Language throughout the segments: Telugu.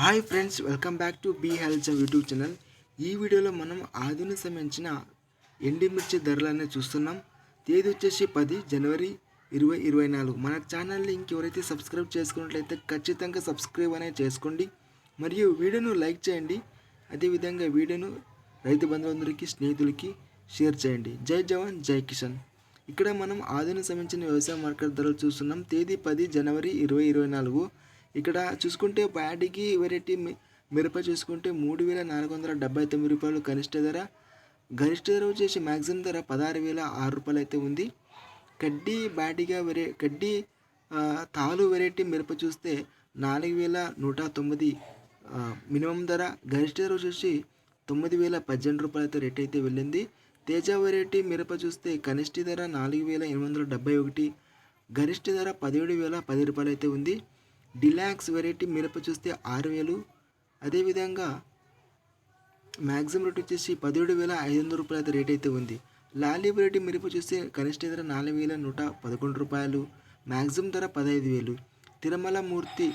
Hi friends welcome back to B health YouTube channel. ఈ వీడియోలో మనం ఆధునిక సంబంధించిన ఎండిమిర్చి ధరలనే చూస్తున్నాం. తేదీ వచ్చేసి పది జనవరి ఇరవై ఇరవై నాలుగు. మన ఛానల్ని ఇంకెవరైతే సబ్స్క్రైబ్ చేసుకున్నట్లయితే ఖచ్చితంగా సబ్స్క్రైబ్ అనేది చేసుకోండి. మరియు వీడియోను లైక్ చేయండి. అదేవిధంగా వీడియోను రైతు బంధువులందరికీ స్నేహితులకి షేర్ చేయండి. జై జవాన్ జై కిషన్ ఇక్కడ మనం ఆధునిక సంబంధించిన వ్యవసాయ మార్కెట్ ధరలు చూస్తున్నాం. తేదీ పది జనవరి ఇరవై ఇరవై నాలుగు. ఇక్కడ చూసుకుంటే ప్యాడీకి వెరైటీ మిరప చూసుకుంటే మూడు వేల నాలుగు వందల డెబ్బై తొమ్మిది రూపాయలు కనిష్ట ధర. గరిష్ట ధర వచ్చేసి మ్యాక్సిమం ధర పదహారు వేల ఆరు రూపాయలు అయితే ఉంది. కడ్డీ బ్యాటిగా వెరై కడ్డీ తాలు వెరైటీ మిరప చూస్తే నాలుగు వేల నూట తొమ్మిది మినిమం ధర. గరిష్ట ధర వచ్చేసి తొమ్మిది వేల పద్దెనిమిది రూపాయలతో రేట్ అయితే వెళ్ళింది. తేజ వెరైటీ మిరప చూస్తే కనిష్ట ధర నాలుగు వేల ఎనిమిది వందల డెబ్బై ఒకటి గరిష్ట ధర పదిహేడు వేల పది రూపాయలు అయితే ఉంది. డిలాక్స్ వెరైటీ మిరప చూస్తే ఆరు వేలు. అదేవిధంగా మ్యాక్సిమం రేట్ వచ్చేసి పదిహేడు వేల ఐదు వందల రూపాయలు అయితే రేట్ అయితే ఉంది. లాలీ వెరైటీ మిరప చూస్తే కనిష్ట ధర నాలుగు వేల నూట పదకొండు రూపాయలు. మ్యాక్సిమం ధర పదహైదు వేలు. తిరుమల మూర్తి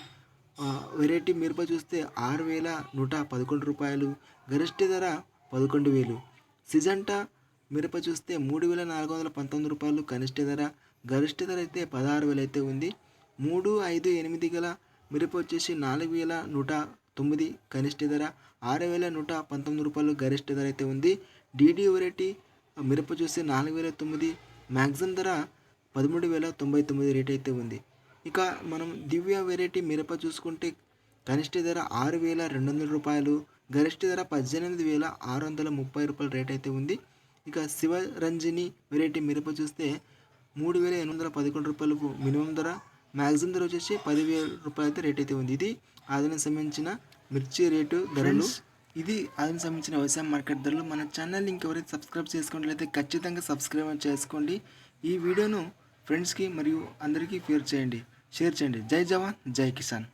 వెరైటీ మిరప చూస్తే ఆరు వేల నూట పదకొండు రూపాయలు. గరిష్ట ధర పదకొండు వేలు. సిజంటా మిరప చూస్తే మూడు వేల నాలుగు వందల పంతొమ్మిది రూపాయలు కనిష్ట ధర. గరిష్ట ధర అయితే పదహారు వేలు అయితే ఉంది. మూడు ఐదు ఎనిమిది గల మిరప వచ్చేసి నాలుగు వేల నూట తొమ్మిది కనిష్ట ధర ఆరు వేల నూట పంతొమ్మిది రూపాయలు గరిష్ట ధర అయితే ఉంది. డీడీ వెరైటీ మిరప చూస్తే నాలుగు వేల తొమ్మిది మ్యాక్సిమం ధర పదమూడు వేల తొంభై తొమ్మిది రేట్ అయితే ఉంది. ఇక మనం దివ్య వెరైటీ మిరప చూసుకుంటే కనిష్ట ధర ఆరు వేల రెండు వందల రూపాయలు గరిష్ట ధర పద్దెనిమిది వేల ఆరు వందల ముప్పై రూపాయల రేట్ అయితే ఉంది. ఇక శివరంజని వెరైటీ మిరప చూస్తే మూడు వేల ఎనిమిది వందల పదకొండు రూపాయలకు మినిమం ధర మ్యాక్సిమం ధర వచ్చేసి పదివేల రూపాయలు అయితే రేట్ అయితే ఉంది. ఇది ఆదాయం సంబంధించిన మిర్చి రేటు ధరలు. ఇది ఆదాయం సంబంధించిన వ్యవసాయ మార్కెట్ ధరలు. మన ఛానల్ ఇంకెవరైతే సబ్స్క్రైబ్ చేసుకున్నట్లయితే ఖచ్చితంగా సబ్స్క్రైబ్ చేసుకోండి. ఈ వీడియోను ఫ్రెండ్స్కి మరియు అందరికీ షేర్ చేయండి. షేర్ చేయండి. జై జవాన్ జై కిసాన్.